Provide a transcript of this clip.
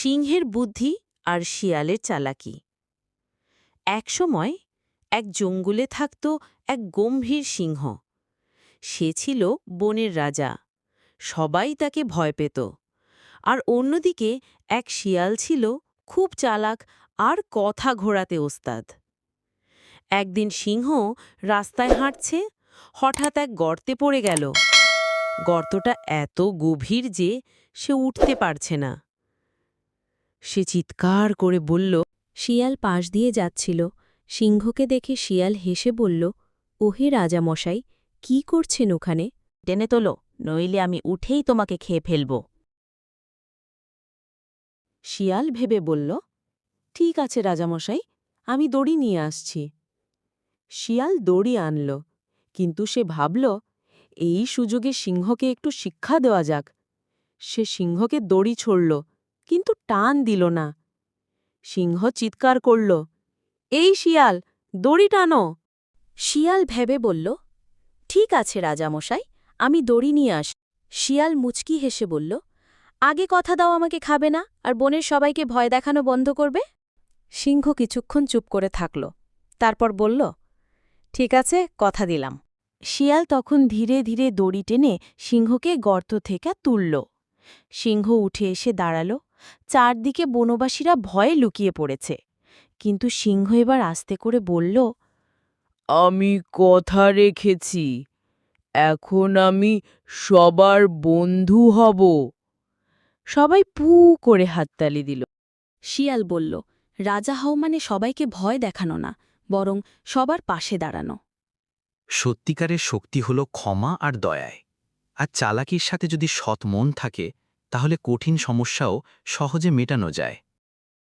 সিংহের বুদ্ধি আর শিয়ালের চালাকি। একসময় এক জঙ্গলে থাকত এক গম্ভীর সিংহ। সে ছিল বনের রাজা। সবাই তাকে ভয় পেত। আর অন্যদিকে এক শিয়াল ছিল খুব চালাক আর কথা ঘোরাতে ওস্তাদ। একদিন সিংহ রাস্তায় হাঁটছে, হঠাৎ এক গর্তে পড়ে গেল। গর্তটা এত গভীর যে সে উঠতে পারছে না। সে চিৎকার করে বলল শিয়াল পাশ দিয়ে যাচ্ছিল। সিংহকে দেখে শিয়াল হেসে বলল ওহে রাজামশাই কি করছেন ওখানে? টেনে তোলো নইলে আমি উঠেই তোমাকে খেয়ে ফেলব। শিয়াল ভেবে বলল ঠিক আছে রাজামশাই আমি দড়ি নিয়ে আসছি। শিয়াল দড়ি আনল কিন্তু সে ভাবল এই সুযোগে সিংহকে একটু শিক্ষা দেওয়া যাক। সে সিংহকে দড়ি ছড়ল কিন্তু টান দিল না। সিংহ চিৎকার করল, এই শিয়াল, দড়ি টানো। শিয়াল ভেবে বলল, ঠিক আছে রাজামশাই, আমি দড়ি নিয়ে আস শিয়াল মুচকি হেসে বলল, আগে কথা দাও আমাকে খাবে না, আর বনের সবাইকে ভয় দেখানো বন্ধ করবে? সিংহ কিছুক্ষণ চুপ করে থাকল, তারপর বলল, ঠিক আছে, কথা দিলাম। শিয়াল তখন ধীরে ধীরে দড়ি টেনে সিংহকে গর্ত থেকে তুলল। সিংহ উঠে এসে দাঁড়াল। চারদিকে বনবাসীরা ভয়ে লুকিয়ে পড়েছে। কিন্তু সিংহ এবার আস্তে করে বলল আমি কথা রেখেছি। এখন আমি সবার বন্ধু হব। সবাই পু করে হাততালি দিল। শিয়াল বলল রাজা হও মানে সবাইকে ভয় দেখানো না বরং সবার পাশে দাঁড়ানো। সত্যিকারের শক্তি হল ক্ষমা আর দয়ায়। আর চালাকির সাথে যদি সৎ মন থাকে তাহলে কঠিন সমস্যাও সহজে মেটানো যায়।